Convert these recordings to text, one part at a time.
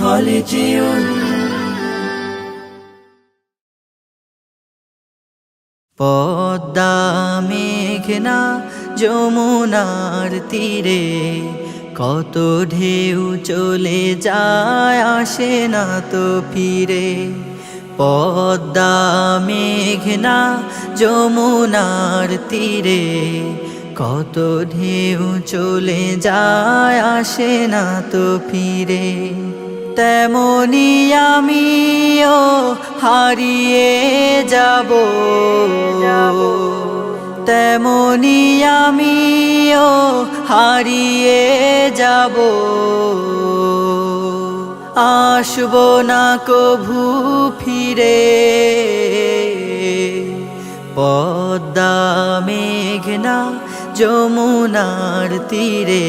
হলে যেও পদ্মা মেঘনা যমুনার তীরে কত ঢেউ চলে যায় আসে না তো ফিরে। পদ্মা মেঘনা যমুনার তীরে কত ঢেউ চলে যায় আসে না তো ফিরে। তেমনি আমিও হারিয়ে যাব। তেমনি আমিও হারিয়ে যাব। আসব না কভু ফিরে। পদ্মা মেঘনা যমুনার তীরে।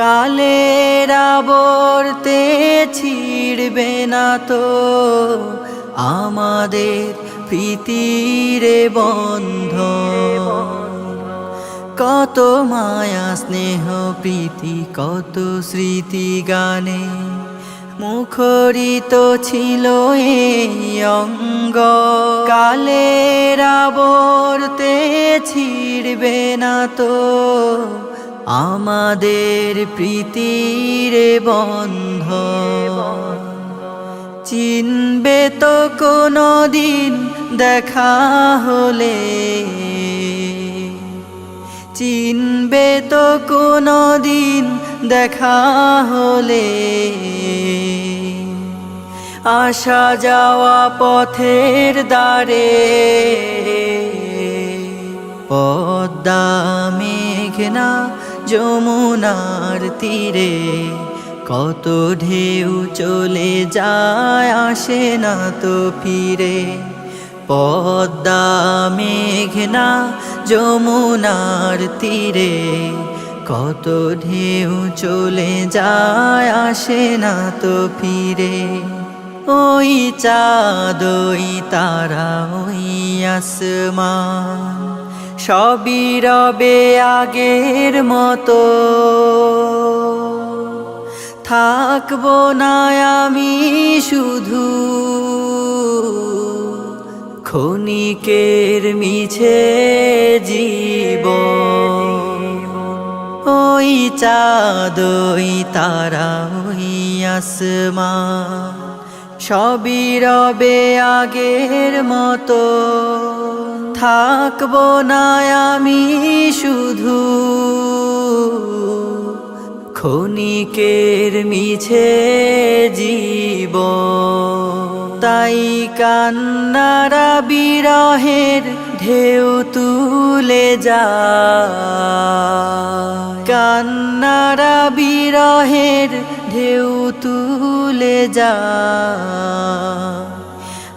কালের আবর্তে ছিড়বে না তো আমাদের প্রীতিরে বন্ধ কত মায়া, স্নেহ, প্রীতি, কত স্মৃতি গানে মুখরিত ছিল এই অঙ্গ। কালের আবর্তে ছিড়বে না তো আমাদের প্রীতির বন্ধ। চিনবে তো কোনো দিন দেখা হলে। চিনবে তো কোনো দিন দেখা হলে। আসা যাওয়া পথের দ্বারে। পদ্মা মেঘনা যমুনার তীরে কত ঢেউ চলে যায় আসে না তো ফিরে। পদ্মা, মেঘনা যমুনার তীরে কত ঢেউ চলে যায় আসে না তো ফিরে। ওই চাঁদ, ওই তারা, ওই আসমান। সবই রবে আগের মতো। থাকব না আমি শুধু। ক্ষণিকের মিছে জীব ওই চাঁদ তারা, ওই আসমা সবই রবে আগের মতো। থাকব না আমি শুধু। ক্ষণিকের মিছে জীব তাই কান্নারা বিরহের ঢেউ তুলে যা। কান্নারা বিরহের ঢেউ তুলে যা।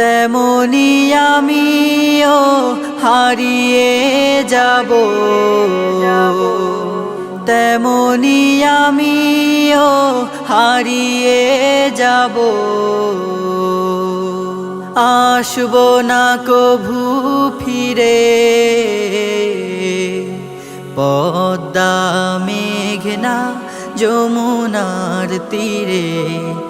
তেমনি আমিও হারিয়ে যাব। তেমনি আমিও হারিয়ে যাব। আসব না কভু ফিরে। পদ্মা মেঘনা যমুনার তীরে।